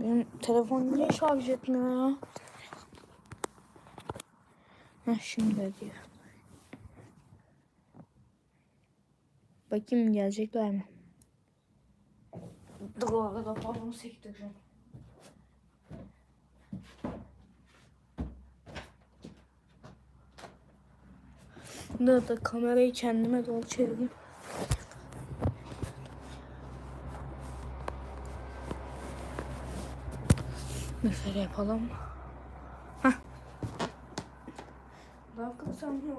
Benim telefon niye şarj etmiyor ya? Heh şimdi diyor. Bakayım gelecekler mi? Dur arada balonu sektireceğim. Dur da kamerayı kendime doğru çevireyim. Mesela yapalım. Hah. Daha kırsam ne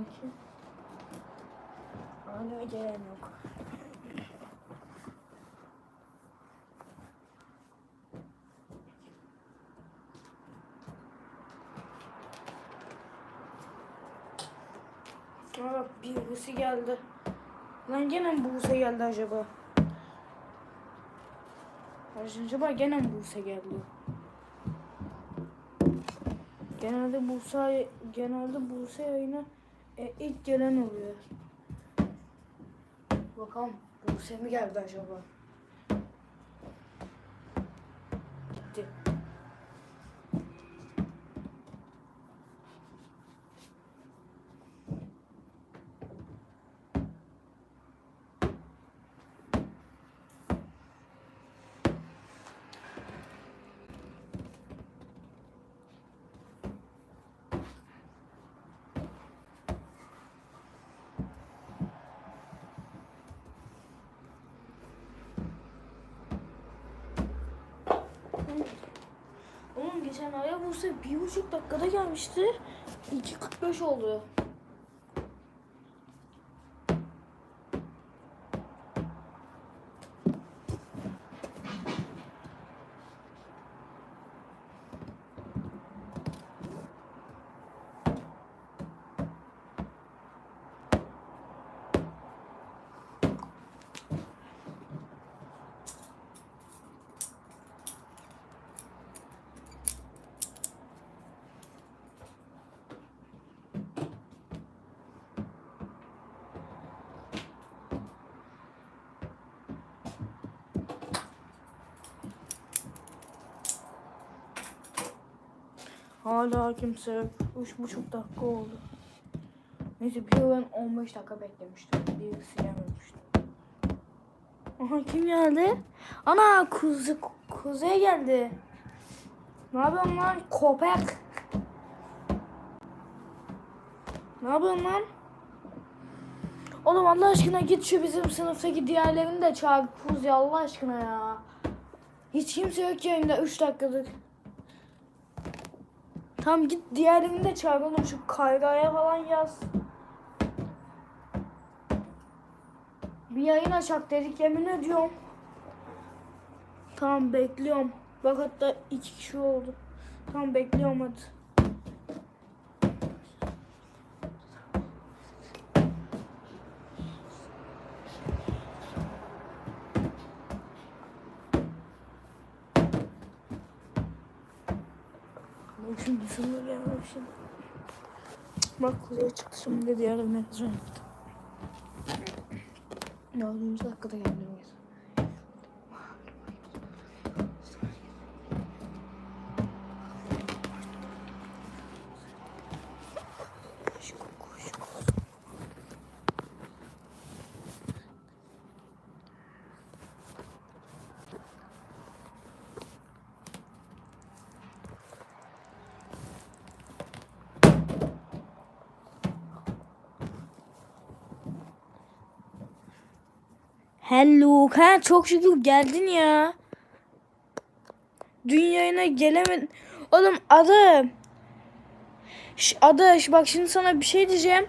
Bakayım. Hala gelen yok. Aa bak birisi geldi. Lan gene mi Buse geldi acaba? Acaba gene mi Buse geldi? Genelde Buse genelde Buse yayına e, ilk gelen oluyor. Bakalım Buse mi geldi acaba? Gitti. Oğlum geçen aya Buse bir buçuk dakikada gelmişti. 2.45 oldu. Hala kimse yok. Üç buçuk dakika oldu. Neyse bir ben 15 dakika beklemiştim. Birisi gelmemişti. Aha kim geldi? Ana kuzu, kuzey geldi. Ne yapıyorsun lan köpek? Ne yapıyorsun lan? Oğlum Allah aşkına git şu bizim sınıftaki diğerlerini de çağır Kuzi Allah aşkına ya. Hiç kimse yok yayında 3 dakikadır. Tamam git diğerini de çağır oğlum şu kaygaya falan yaz. Bir yayın açak dedik yemin ediyorum. Tamam bekliyorum. Bak hatta iki kişi oldu. Tamam bekliyorum hadi. Sınır gelmişim. Bak kuzeye çıktı şimdi diğer evine gitti. Dördüncü dakikada geldim. Hello. Ha çok şükür geldin ya. Dün yayına gelemedin. Oğlum adı. Ş- adı bak şimdi sana bir şey diyeceğim.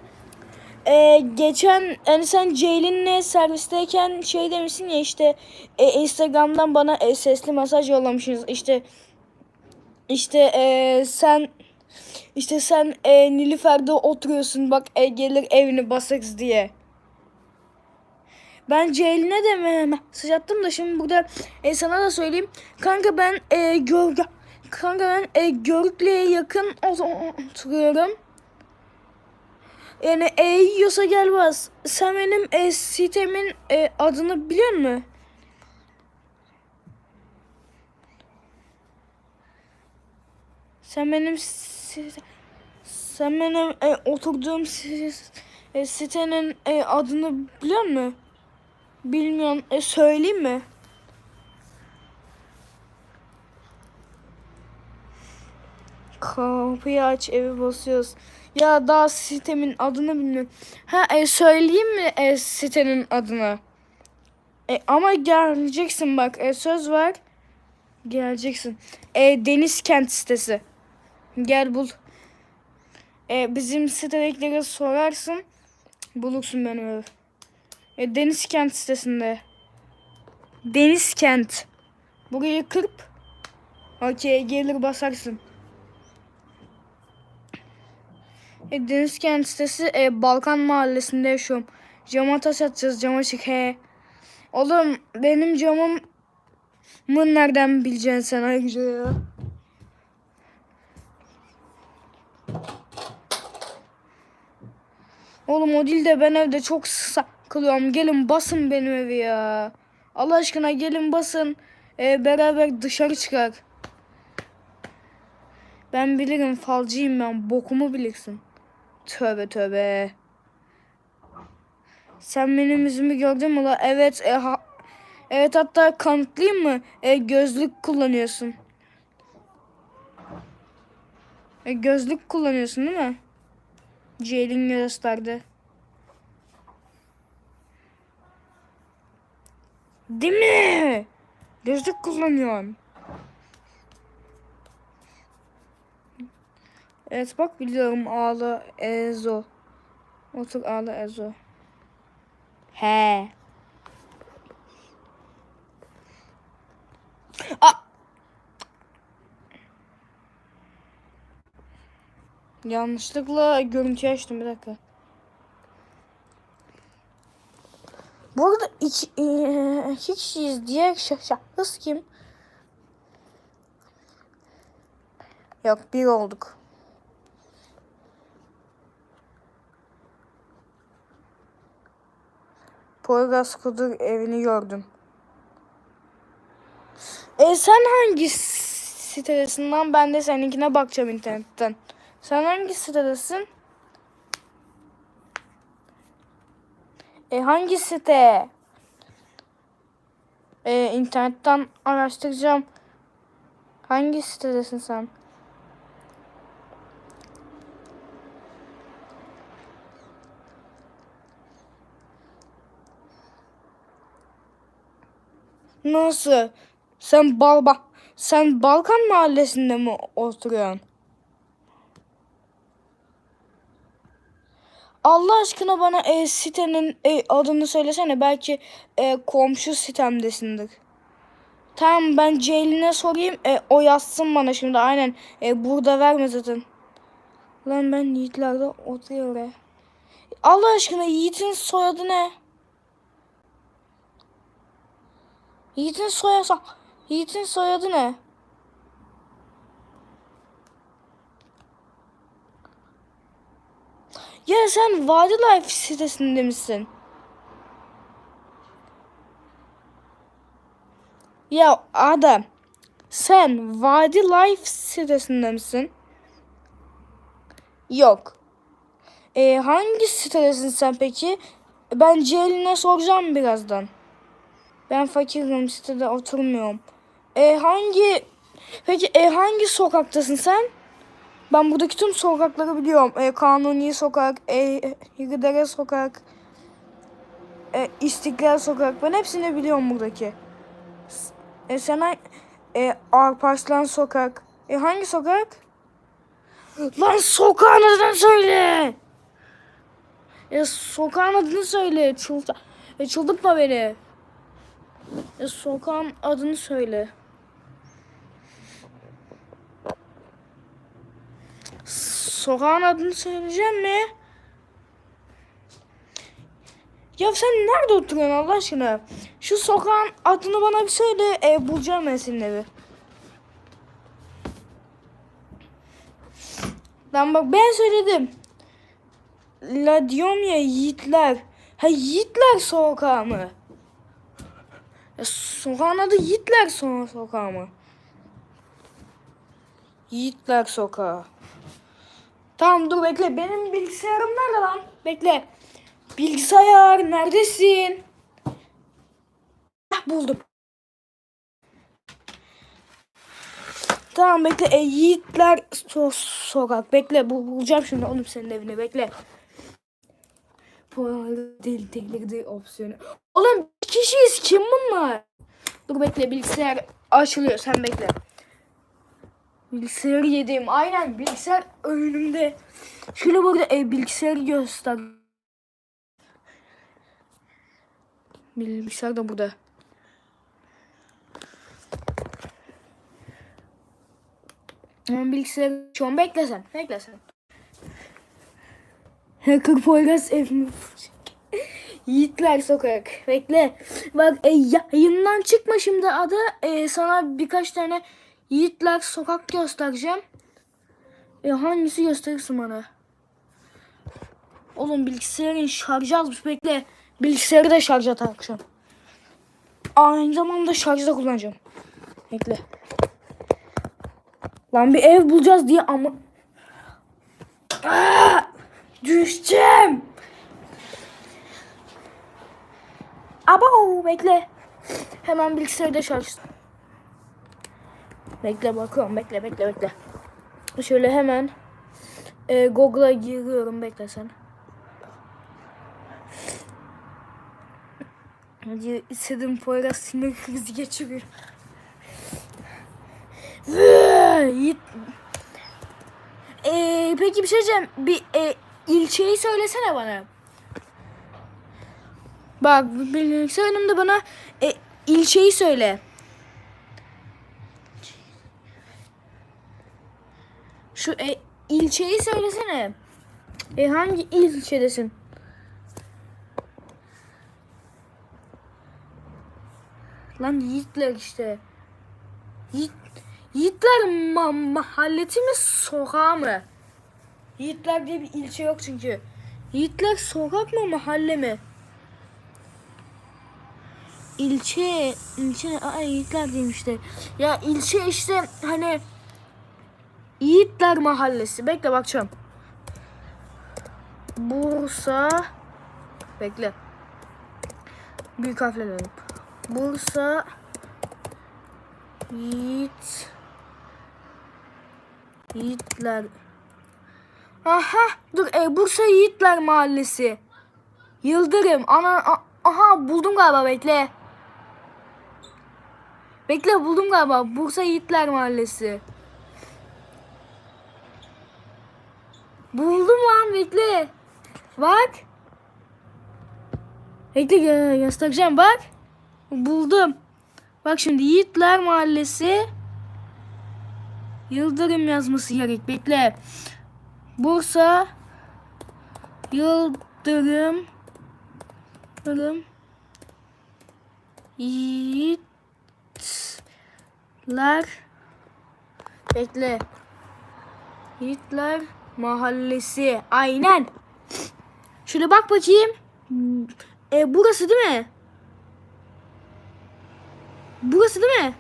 Ee, geçen hani sen Ceylin'le servisteyken şey demişsin ya işte e, Instagram'dan bana e, sesli mesaj yollamışsınız. İşte işte e, sen işte sen e, Nilüfer'de oturuyorsun bak e, gelir evini basarız diye. Ben Ceylin'e de me- mesaj attım da şimdi burada e, sana da söyleyeyim. Kanka ben e, gör kanka ben e, Görükle'ye yakın oturuyorum. Yani e yiyorsa gel bas. Sen benim e, sitemin e, adını biliyor musun? Sen benim sen benim e, oturduğum e, sitenin e, adını biliyor musun? Bilmiyorum. E, söyleyeyim mi? Kapıyı aç evi basıyoruz. Ya daha sitemin adını bilmiyorum. Ha e, söyleyeyim mi e, sitenin adını? E, ama geleceksin bak e, söz var. Geleceksin. E, Deniz Kent sitesi. Gel bul. E, bizim sitedekilere sorarsın. Bulursun benim evi. E, Deniz Kent sitesinde. Deniz Kent. Burayı kırp. Okey gelir basarsın. E, Deniz Kent sitesi e, Balkan Mahallesi'nde yaşıyorum. Cama taş atacağız cama çık he. Oğlum benim camım mı nereden bileceksin sen ayrıca ya? Oğlum o değil de ben evde çok saklıyorum. Gelin basın benim evi ya. Allah aşkına gelin basın. E, beraber dışarı çıkar. Ben bilirim falcıyım ben. Bokumu bilirsin. Tövbe tövbe. Sen benim yüzümü gördün mü la? Evet. E, ha- evet hatta kanıtlayayım mı? E, gözlük kullanıyorsun. E, gözlük kullanıyorsun değil mi? Ceylin gösterdi. Değil mi? Gözlük kullanıyorum. Evet bak biliyorum ağlı Ezo. Otur ağlı Ezo. He. A Yanlışlıkla görüntü açtım bir dakika. Bu arada iki, e. Diğer şah- şahıs kim? Yok bir olduk. Poyraz Kudur evini gördüm. E sen hangi sitedesin lan? Ben de seninkine bakacağım internetten. Sen hangi sitedesin? E hangi site? E internetten araştıracağım. Hangi sitedesin sen? Nasıl? Sen Balba sen Balkan mahallesinde mi oturuyorsun? Allah aşkına bana e, sitenin e, adını söylesene. Belki e, komşu sitemdesindir. Tamam ben Ceylin'e sorayım. E, o yazsın bana şimdi. Aynen. E, burada verme zaten. Lan ben Yiğitler'de oturuyorum. Allah aşkına Yiğit'in soyadı ne? Yiğit'in soyadı Yiğit'in soyadı ne? Ya sen Vadi Life sitesinde misin? Ya adam sen Vadi Life sitesinde misin? Yok. E, hangi sitedesin sen peki? Ben Ceylin'e soracağım birazdan. Ben fakirim sitede oturmuyorum. E, hangi peki e, hangi sokaktasın sen? Ben buradaki tüm sokakları biliyorum. E, Kanuni sokak, e, Yıldere sokak. e, İstiklal Sokak. Ben hepsini biliyorum buradaki. E, sen hangi... E, Alparslan Sokak. E, hangi sokak? Lan sokağın adını söyle. E, sokağın adını söyle. Çıldı, e, çıldırtma beni. E, sokağın adını söyle. Sokağın adını söyleyeceğim mi? Ya sen nerede oturuyorsun Allah aşkına? Şu sokağın adını bana bir söyle. E, bulacağım ben senin evi. Lan bak ben söyledim. La ya Yiğitler. Ha Yiğitler sokağı mı? Ya, sokağın adı Yiğitler so sokağı mı? Yiğitler sokağı. Tamam dur bekle. Benim bilgisayarım nerede lan? Bekle. Bilgisayar neredesin? Hah, buldum. Tamam bekle. E, Yiğitler so sokak. Bekle bul bulacağım şimdi oğlum senin evini. Bekle. Değil delirdi opsiyonu. Oğlum kişiyiz. Kim bunlar? Dur bekle bilgisayar açılıyor. Sen bekle. Bilgisayarı yedim. Aynen bilgisayar önümde. Şöyle burada e, bilgisayarı göster. Bilgisayar da burada. Ama bilgisayar şu an beklesen. Beklesen. Hacker Poyraz ev mi? Yiğitler Sokak. Bekle. Bak e, yayından çıkma şimdi adı. E, sana birkaç tane Yiğitler Sokak göstereceğim. E, hangisi gösterirsin bana? Oğlum bilgisayarın şarjı azmış. Bekle. Bilgisayarı da şarja takacağım. Aynı zamanda şarjda kullanacağım. Bekle. Lan bir ev bulacağız diye ama... Aa, düşeceğim. Abo bekle. Hemen bilgisayarı da şarj. Bekle bakıyorum. Bekle bekle bekle. Şöyle hemen e, Google'a giriyorum. Bekle sen. İstediğim Poyraz sinir krizi geçiriyor. Ee, peki bir şey diyeceğim. Bir e, ilçeyi söylesene bana. Bak bilgisayar önümde bana e, ilçeyi söyle. Şu e, ilçeyi söylesene. E, hangi ilçedesin? Lan Yiğitler işte. Yiğit, Yiğitler ma mahalleti mi sokağı mı? Yiğitler diye bir ilçe yok çünkü. Yiğitler sokak mı mahalle mi? İlçe, ilçe, aa Yiğitler diyeyim işte. Ya ilçe işte hani Yiğitler mahallesi. Bekle bakacağım. Bursa. Bekle. Büyük harflerle. Bursa. Yiğit. Yiğitler. Aha dur e, Bursa Yiğitler Mahallesi. Yıldırım. Ana a- aha buldum galiba bekle. Bekle buldum galiba. Bursa Yiğitler Mahallesi. Buldum lan bekle. Bak. Bekle gö- göstereceğim bak. Buldum. Bak şimdi Yiğitler Mahallesi. Yıldırım yazması gerek. Bekle. Bursa Yıldırım Yıldırım Yiğitler Bekle. Yiğitler Mahallesi. Aynen. Şöyle bak bakayım. E, burası değil mi? Burası değil mi?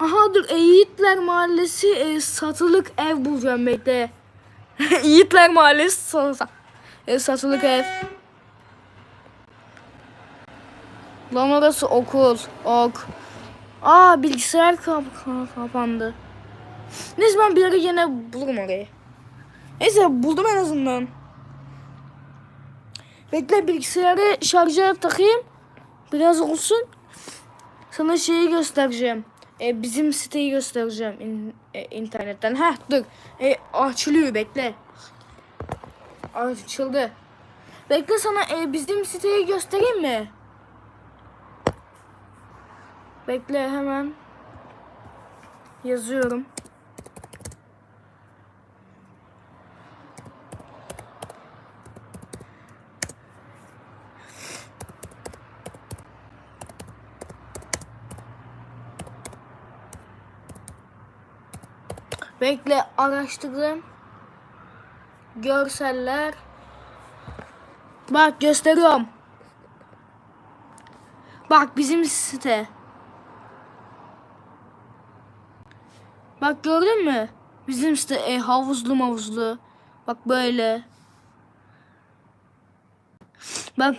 Aha dur e, Yiğitler Mahallesi e, satılık ev bulacağım bekle. Yiğitler Mahallesi sa- e, satılık ev. Lan orası okul. Ok. Aa bilgisayar kap ka- kapandı. Neyse ben bir ara yine bulurum orayı. Neyse buldum en azından. Bekle bilgisayarı şarja takayım. Biraz olsun. Sana şeyi göstereceğim. E, bizim siteyi göstereceğim in- e, internetten. Heh dur. E, açılıyor bekle. Açıldı. Bekle sana e, bizim siteyi göstereyim mi? Bekle hemen. Yazıyorum. Bekle araştırdım. Görseller. Bak gösteriyorum. Bak bizim site. Bak gördün mü? Bizim site e, havuzlu mavuzlu. Bak böyle. Bak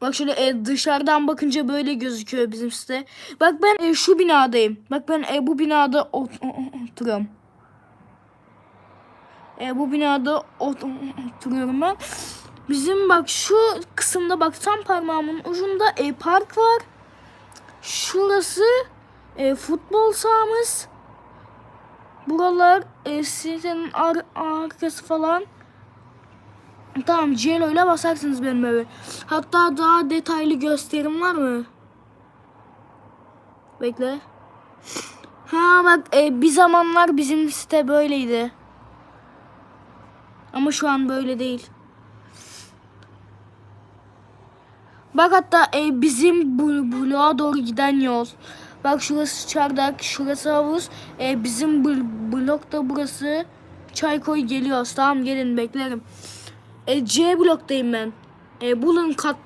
bak şöyle e, dışarıdan bakınca böyle gözüküyor bizim site. Bak ben e, şu binadayım. Bak ben e, bu binada ot- oturuyorum. E, bu binada ot- oturuyorum ben. Bizim bak şu kısımda bak tam parmağımın ucunda e, park var. Şurası e, futbol sahamız. Buralar e, sitenin ar- arkası falan. Tamam Cielo ile basarsınız benim eve. Hatta daha detaylı gösterim var mı? Bekle. Ha bak e, bir zamanlar bizim site böyleydi. Ama şu an böyle değil. Bak hatta e, bizim bloğa doğru giden yol. Bak şurası çardak, şurası havuz. E, bizim bl- blokta burası. Çaykoy geliyoruz. Tamam gelin beklerim. E, C bloktayım ben. E, bulun kat.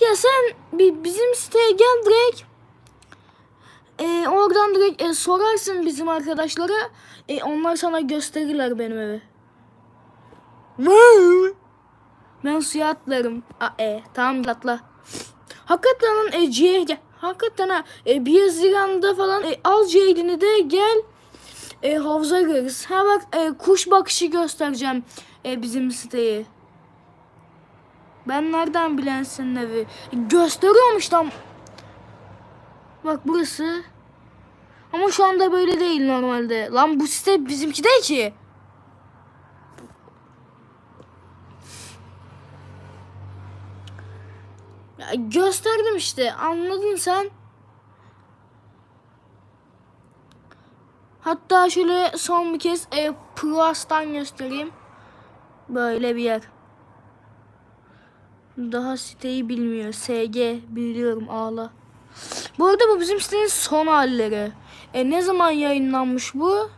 Ya sen bizim siteye gel direkt. E, oradan direkt e, sorarsın bizim arkadaşlara. E, onlar sana gösterirler benim evi. Ben suya atlarım. A, e, tamam atla. Hakikaten lan e, C'ye gel. Hakikaten ha. E, bir Haziran'da falan e, al C'lini de gel. E, havuza gireriz. Ha bak e, kuş bakışı göstereceğim e, bizim siteyi. Ben nereden bilen senin evi? E, gösteriyormuş. Bak burası. Ama şu anda böyle değil normalde. Lan bu site bizimki değil ki. Ya gösterdim işte. Anladın sen. Hatta şöyle son bir kez e, Plus'tan göstereyim. Böyle bir yer. Daha siteyi bilmiyor. SG biliyorum ağla. Bu arada bu bizim sitenin son halleri. E ne zaman yayınlanmış bu?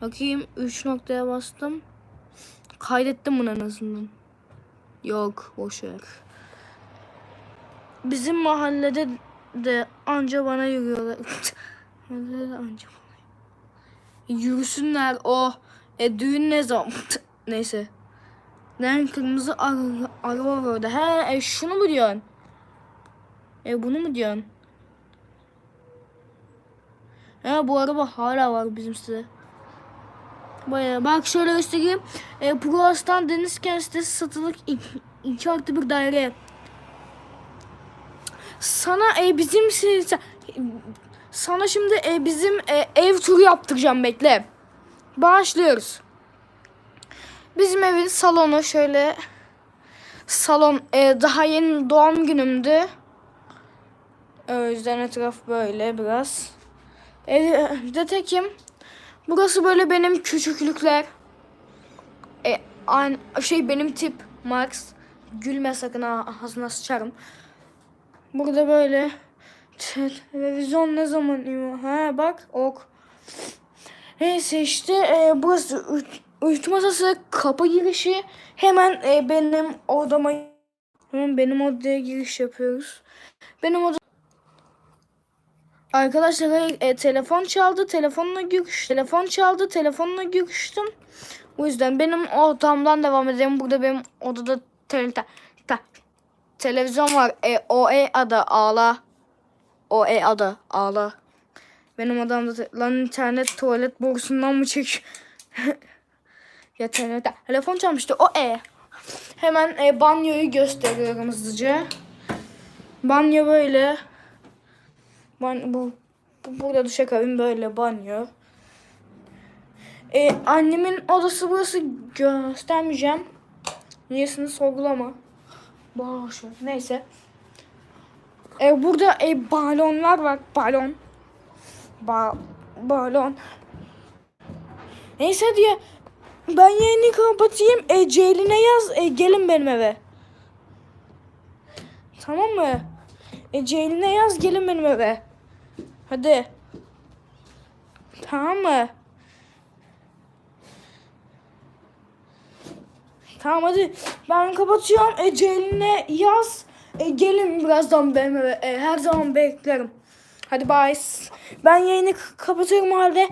Bakayım 3 noktaya bastım. Kaydettim bunu en azından. Yok boşver. Bizim mahallede de anca bana yürüyorlar. Mahallede de anca bana. Yürüsünler o. E düğün ne zaman? Neyse. Lan kırmızı ara- araba var orada. He e, şunu mu diyorsun? E bunu mu diyorsun? He bu araba hala var bizim sitede. Bayağı. Bak şöyle göstereyim. E, Proas'tan Denizken sitesi satılık 2 artı bir daire. Sana e, bizim sana şimdi e, bizim e, ev turu yaptıracağım bekle. Başlıyoruz. Bizim evin salonu şöyle salon e, daha yeni doğum günümdü. O yüzden etraf böyle biraz. Evde tekim. Burası böyle benim küçüklükler. E, aynı şey benim tip Max. Gülme sakın ha, ağzına sıçarım. Burada böyle te- televizyon ne zaman iyi- Ha bak ok. Neyse işte e, burası üç, üç masası kapı girişi. Hemen e, benim odama hemen benim odaya giriş yapıyoruz. Benim oda Arkadaşlar e, telefon çaldı. Telefonla görüş. Telefon çaldı. Telefonla görüştüm. O yüzden benim odamdan devam edelim. Burada benim odada te- televizyon var. E, OE adı ağla. OE adı ağla. Benim odamda te- lan internet tuvalet borusundan mı çek? ya internet telefon çalmıştı. O e. Hemen e, banyoyu gösteriyorum hızlıca. Banyo böyle. Ban bu, bu burada duşakabin böyle banyo. E, annemin odası burası göstermeyeceğim. Niyesini sorgulama. Ver. Neyse. E, burada e, balonlar var. Balon. Ba balon. Neyse diye ben yayını kapatayım. E, Ceylin'e yaz. E, gelin benim eve. Tamam mı? E, Ceylin'e yaz. Gelin benim eve. Hadi. Tamam mı? Tamam hadi. Ben kapatıyorum. E, Ceylin'e yaz. E, gelin birazdan benim. E, her zaman beklerim. Hadi bye. Ben yayını kapatıyorum halde.